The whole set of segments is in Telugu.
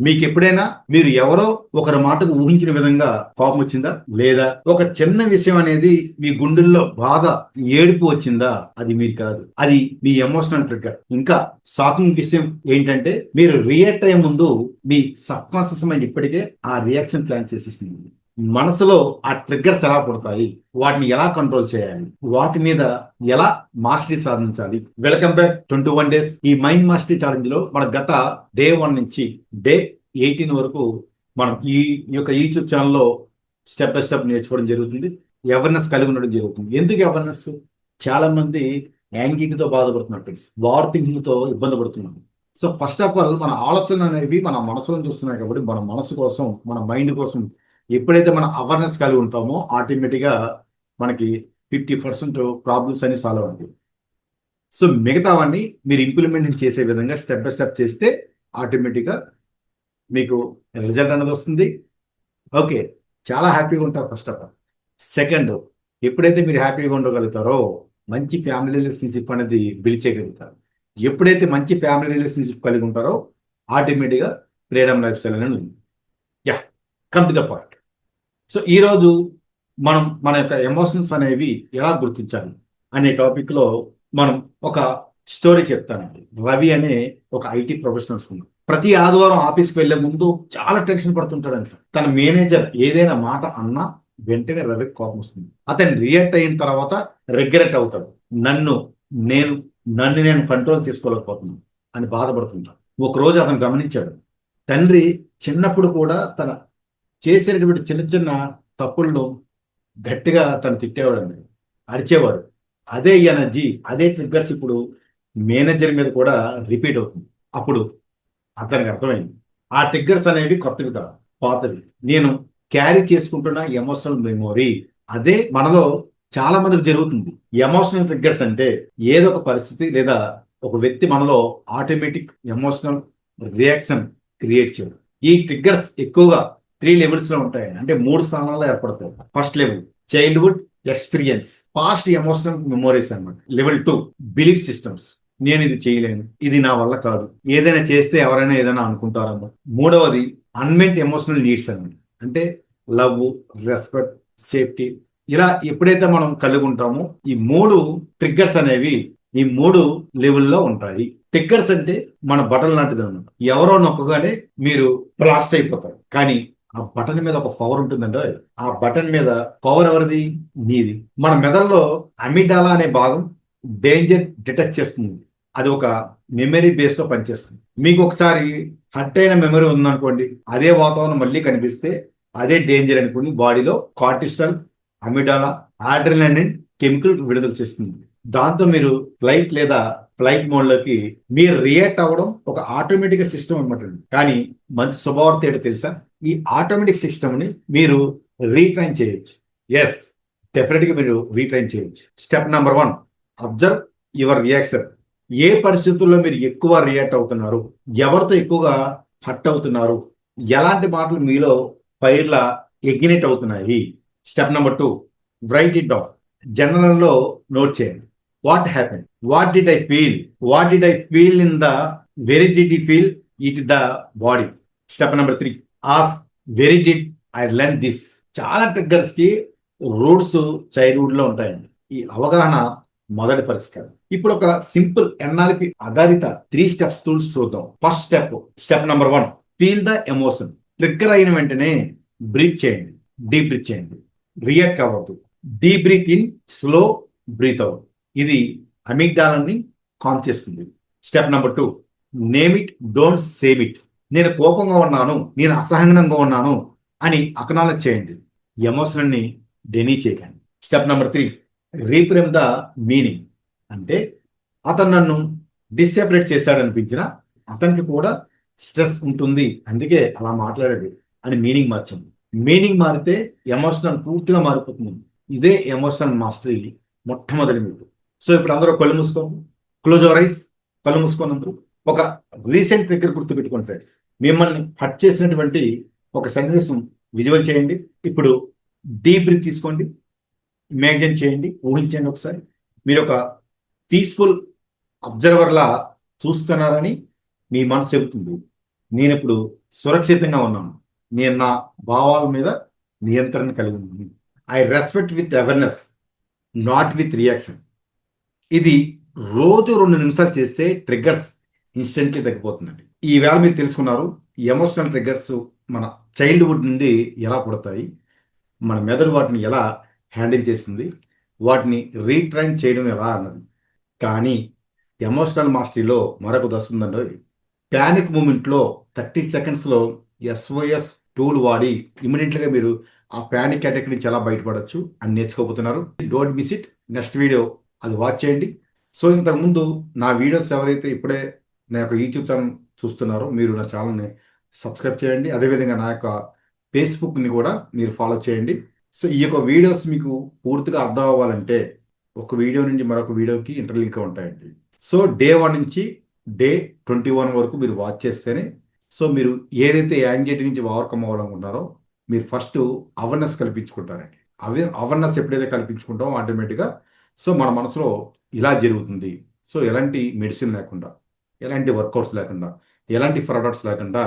మీకు ఎప్పుడైనా మీరు ఎవరో ఒకరి మాటకు ఊహించిన విధంగా కోపం వచ్చిందా? లేదా ఒక చిన్న విషయం అనేది మీ గుండెల్లో బాధ ఏడుపు వచ్చిందా? అది మీరు కాదు. అది మీ ఎమోషనల్ ట్రిగ్గర్ ఇంకా షాకింగ్ విషయం ఏంటంటే మీరు రియాక్ట్ అయ్యే ముందు మీ సబ్ కాన్షియస్ మైండ్ ఇప్పటికే ఆ రియాక్షన్ ప్లాన్ చేసేసింది. మనసులో ఆ ట్రిగ్గర్స్ ఎలా పుడతాయి? వాటిని ఎలా కంట్రోల్ చేయాలి? వాటి మీద ఎలా మాస్టరీ సాధించాలి? Welcome back twenty one days ఈ మైండ్ మాస్టరీ ఛాలెంజ్లో మన గత డే వన్ నుంచి డే ఎయిటీన్ వరకు మనం ఈ యొక్క యూట్యూబ్ ఛానల్లో స్టెప్ బై స్టెప్ నేర్చుకోవడం జరుగుతుంది. అవేర్నెస్ కలిగి ఉండడం జరుగుతుంది. ఎందుకు అవేర్నెస్ చాలా మంది యాంగిటీతో బాధపడుతున్నారు వార్ థింకింగ్తో ఇబ్బంది పడుతున్నారు. సో ఫస్ట్ ఆఫ్ ఆల్ మన ఆలోచన అనేవి మన మనసులో చూస్తున్నాయి కాబట్టి మన మనసు కోసం మన మైండ్ కోసం ఎప్పుడైతే మనం అవేర్నెస్ కలిగి ఉంటామో ఆటోమేటిక్గా మనకి ఫిఫ్టీ పర్సెంట్ ప్రాబ్లమ్స్ అన్ని సాల్వ్ అవుతాయి. సో మిగతావన్నీ మీరు ఇంప్లిమెంట్ చేసే విధంగా స్టెప్ బై స్టెప్ చేస్తే ఆటోమేటిక్గా మీకు రిజల్ట్ అనేది వస్తుంది. ఓకే చాలా హ్యాపీగా ఉంటారు ఫస్ట్ ఆఫ్ ఆల్ సెకండ్ ఎప్పుడైతే మీరు హ్యాపీగా ఉండగలుగుతారో మంచి ఫ్యామిలీ రిలేషన్షిప్ అనేది బిల్డ్ చేయగలుగుతారు. ఎప్పుడైతే మంచి ఫ్యామిలీ రిలేషన్షిప్ కలిగి ఉంటారో ఆటోమేటిక్గా ఫ్రీడమ్ లైఫ్ స్టైల్ అనేది ఉంది. Yeah come to the point so ఈరోజు మనం మన యొక్క ఎమోషన్స్ అనేవి ఎలా గుర్తించాలి అనే టాపిక్లో మనం ఒక స్టోరీ చెప్తానండి. రవి అనే ఒక ఐటీ ప్రొఫెషనల్స్ ఉన్నాడు ప్రతి ఆదివారం ఆఫీస్కి వెళ్ళే ముందు చాలా టెన్షన్ పడుతుంటాడంట. తన మేనేజర్ ఏదైనా మాట అన్నా వెంటనే రవికి కోపం వస్తుంది. అతను రియాక్ట్ అయిన తర్వాత రిగ్రెట్ అవుతాడు. నన్ను నేను నన్ను నేను కంట్రోల్ చేసుకోలేకపోతున్నాను అని బాధపడుతుంటాను ఒక రోజు అతను గమనించాడు. తండ్రి చిన్నప్పుడు కూడా తన చేసేటటువంటి చిన్న చిన్న తప్పులను గట్టిగా తను తిట్టేవాడు అండి అరిచేవాడు. అదే ఎనర్జీ అదే ట్రిగ్గర్స్ ఇప్పుడు మేనేజర్ మీద కూడా రిపీట్ అవుతుంది. అప్పుడు అతనికి అర్థమైంది. ఆ ట్రిగ్గర్స్ అనేవి కొత్తవి కాదు పాతవి. నేను క్యారీ చేసుకుంటున్న ఎమోషనల్ మెమొరీ అదే మనలో చాలా మందికి జరుగుతుంది. ఎమోషనల్ ట్రిగ్గర్స్ అంటే ఏదో ఒక పరిస్థితి లేదా ఒక వ్యక్తి మనలో ఆటోమేటిక్ ఎమోషనల్ రియాక్షన్ క్రియేట్ చేయడం. ఈ ట్రిగ్గర్స్ ఎక్కువగా త్రీ లెవెల్స్లో ఉంటాయి అంటే మూడు స్థానాల్లో ఏర్పడతాయి. First level childhood experience past emotional memories అనమాట లెవెల్ టూ బిలీఫ్ సిస్టమ్స్. నేను ఇది చేయలేను. ఇది నా వల్ల కాదు. ఏదైనా చేస్తే ఎవరైనా ఏదైనా అనుకుంటారమ్మా మూడవది అన్మెంట్ ఎమోషనల్ నీడ్స్ అనమాట అంటే లవ్ రెస్పెక్ట్ సేఫ్టీ. ఇలా ఎప్పుడైతే మనం కలిగి ఉంటామో ఈ మూడు ట్రిగ్గర్స్ అనేవి ఈ మూడు లెవెల్లో ఉంటాయి. ట్రిగ్గర్స్ అంటే మన బటన్ లాంటిది అనమాట ఎవరో నొక్కగానే మీరు బ్లాస్ట్ అయిపోతారు. కానీ ఆ బటన్ మీద ఒక పవర్ ఉంటుందండి. ఆ బటన్ మీద పవర్ ఎవరిది? మీది. మన మెదడులో అమిడాలా అనే భాగం డేంజర్ డిటెక్ట్ చేస్తుంది. అది ఒక మెమరీ బేస్లో పనిచేస్తుంది. మీకు ఒకసారి హట్ అయిన మెమరీ ఉందనుకోండి అదే వాతావరణం మళ్ళీ కనిపిస్తే అదే డేంజర్ అనుకుని బాడీలో కార్టిస్టల్ అమిడాలా ఆడ్రినలిన్ కెమికల్ విడుదల చేస్తుంది. దాంతో మీరు ఫ్లైట్ లేదా ఫ్లైట్ మోడ్లోకి మీరు రియాక్ట్ అవ్వడం ఒక ఆటోమేటిక్ సిస్టమ్ అనమాట కానీ మంచి శుభవార్త ఏంటో తెలుసా? ఈ ఆటోమేటిక్ సిస్టమ్ని మీరు రీట్రైన్ చేయొచ్చు. ఎస్ డెఫినెట్గా మీరు రీట్రైన్ చేయొచ్చు. Step number one observe your reaction ఏ పరిస్థితుల్లో మీరు ఎక్కువ రియాక్ట్ అవుతున్నారు? ఎవరితో ఎక్కువగా హట్ అవుతున్నారు? ఎలాంటి మాటలు మీలో ఫైర్లా ఎగ్నిట్ అవుతున్నాయి? Step number two write it down జనరల్లో note చేయండి. What happen what did I feel what did I feel in the very did I feel it the body step number three ask very did I learn this చాలా ట్రిగ్గర్స్కి రూట్స్ చైల్డ్హుడ్లో ఉంటాయండి. ఈ అవగాహన మొదటి పరిష్కారం. ఇప్పుడు ఒక సింపుల్ ఎన్ఆర్పి ఆధారిత త్రీ స్టెప్స్ టూల్స్ చూద్దాం. First step step number one feel the emotion trigger అయిన వెంటనే బ్రీత్ చేయండి. డీప్ బ్రీత్ చేయండి. రియాక్ట్ అవ్వద్దు. Deep breath in slow breath out ఇది అమిగ్డాలని కామ్ చేస్తుంది. Step number two name it don't save it. నేను కోపంగా ఉన్నాను నేను అసహనంగా ఉన్నాను అని అకనాలజ్ చేయండి. ఎమోషనల్ని డెనీ చేయకండి. Step number three reframe the meaning. అంటే అతను నన్ను డిసెపరేట్ చేశాడనిపించిన అతనికి కూడా స్ట్రెస్ ఉంటుంది. అందుకే అలా మాట్లాడాడు అని మీనింగ్ మార్చండి. మీనింగ్ మారితే ఎమోషనల్ పూర్తిగా మారిపోతుంది. ఇదే ఎమోషనల్ మాస్టరీ మొట్టమొదటి మీకు సో ఇప్పుడు అందరూ కళ్ళు మూసుకోండి. క్లోజ్ అవర్ ఐస్ కళ్ళు మూసుకొని ఒక రీసెంట్ దగ్గర గుర్తు పెట్టుకోండి ఫ్రెండ్స్ మిమ్మల్ని హట్ చేసినటువంటి ఒక సన్నివేశం విజువల్ చేయండి. ఇప్పుడు డీప్ బ్రీత్ తీసుకోండి. ఇమాజిన్ చేయండి. ఊహించండి ఒకసారి. మీరు ఒక పీస్ఫుల్ అబ్జర్వర్లా చూస్తున్నారని మీ మనసు చెబుతుంది. నేను ఇప్పుడు సురక్షితంగా ఉన్నాను. నేను నా భావాల మీద నియంత్రణ కలిగి ఉంది I respect with awareness not with reaction ఇది రోజు రెండు నిమిషాలు చేస్తే ట్రిగ్గర్స్ ఇన్స్టెంట్లీ తగ్గిపోతుందండి. ఈవేళ మీరు తెలుసుకున్నారు ఎమోషనల్ ట్రిగ్గర్స్ మన చైల్డ్హుడ్ నుండి ఎలా పుడతాయి మన మెదడు వాటిని ఎలా హ్యాండిల్ చేస్తుంది వాటిని రీట్రైన్ చేయడం ఎలా అన్నది. కానీ ఎమోషనల్ మాస్టరీలో మరొక వస్తుందండి ప్యానిక్ మూమెంట్లో థర్టీ సెకండ్స్లో ఎస్ఓఎస్ టూల్ వాడి ఇమీడియట్గా మీరు ఆ ప్యానిక్ అటాక్ నుంచి ఎలా బయటపడవచ్చు అని నేర్చుకోబోతున్నారు. Don't miss it next video అది వాచ్ చేయండి. సో ఇంతకుముందు నా వీడియోస్ ఎవరైతే ఇప్పుడే నా యొక్క యూట్యూబ్ ఛానల్ చూస్తున్నారో మీరు నా ఛానల్ని సబ్స్క్రైబ్ చేయండి. అదేవిధంగా నా యొక్క ఫేస్బుక్ని కూడా మీరు ఫాలో చేయండి. సో ఈ యొక్క వీడియోస్ మీకు పూర్తిగా అర్థం అవ్వాలంటే ఒక వీడియో నుంచి మరొక వీడియోకి ఇంటర్లింక్ ఉంటాయండి. సో డే వన్ నుంచి డే ట్వంటీ వన్ వరకు మీరు వాచ్ చేస్తేనే సో మీరు ఏదైతే యాంగ్జైటీ నుంచి ఓవర్కమ్ అవ్వాలనుకుంటున్నారో మీరు ఫస్ట్ అవర్నెస్ కల్పించుకుంటారండి. అవే అవర్నెస్ ఎప్పుడైతే కల్పించుకుంటామో ఆటోమేటిక్గా సో మన మనసులో ఇలా జరుగుతుంది. సో ఎలాంటి మెడిసిన్ లేకుండా ఎలాంటి వర్కౌట్స్ లేకుండా ఎలాంటి ప్రొడక్ట్స్ లేకుండా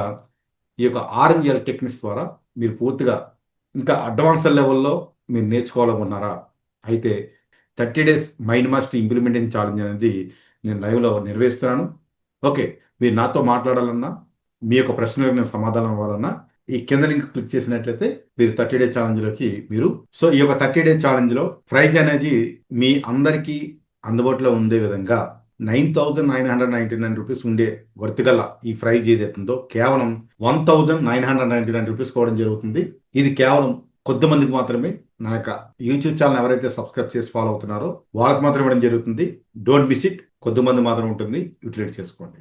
ఈ యొక్క ఆర్ఎంజిఎల్ టెక్నిక్స్ ద్వారా మీరు పూర్తిగా ఇంకా అడ్వాన్స్ లెవెల్లో మీరు నేర్చుకోవాలనుకున్నారా? అయితే thirty days mind master implementation challenge అనేది నేను లైవ్లో నిర్వహిస్తున్నాను ఓకే మీరు నాతో మాట్లాడాలన్నా మీ యొక్క ప్రశ్నలకు నేను సమాధానం ఇవ్వాలన్నా ఈ కింద లింక్ క్లిక్ చేసినట్లయితే మీరు థర్టీ డే ఛాలెంజ్లోకి మీరు. సో ఈ యొక్క థర్టీ డే ఛాలెంజ్లో ప్రైజ్ అనేది మీ అందరికీ అందుబాటులో ఉండే విధంగా nine thousand nine hundred ninety nine rupees ఉండే వర్తిగల ఈ ప్రైజ్ ఏదైతుందో కేవలం one thousand nine hundred ninety nine rupees కోవడం జరుగుతుంది. ఇది కేవలం కొద్ది మందికి మాత్రమే నా యొక్క యూట్యూబ్ ఛానల్ ఎవరైతే సబ్స్క్రైబ్ చేసి ఫాలో అవుతున్నారో వాళ్ళకి మాత్రం ఇవ్వడం జరుగుతుంది. Don't miss it. కొద్ది మంది మాత్రం ఉంటుంది. యూటిలైజ్ చేసుకోండి.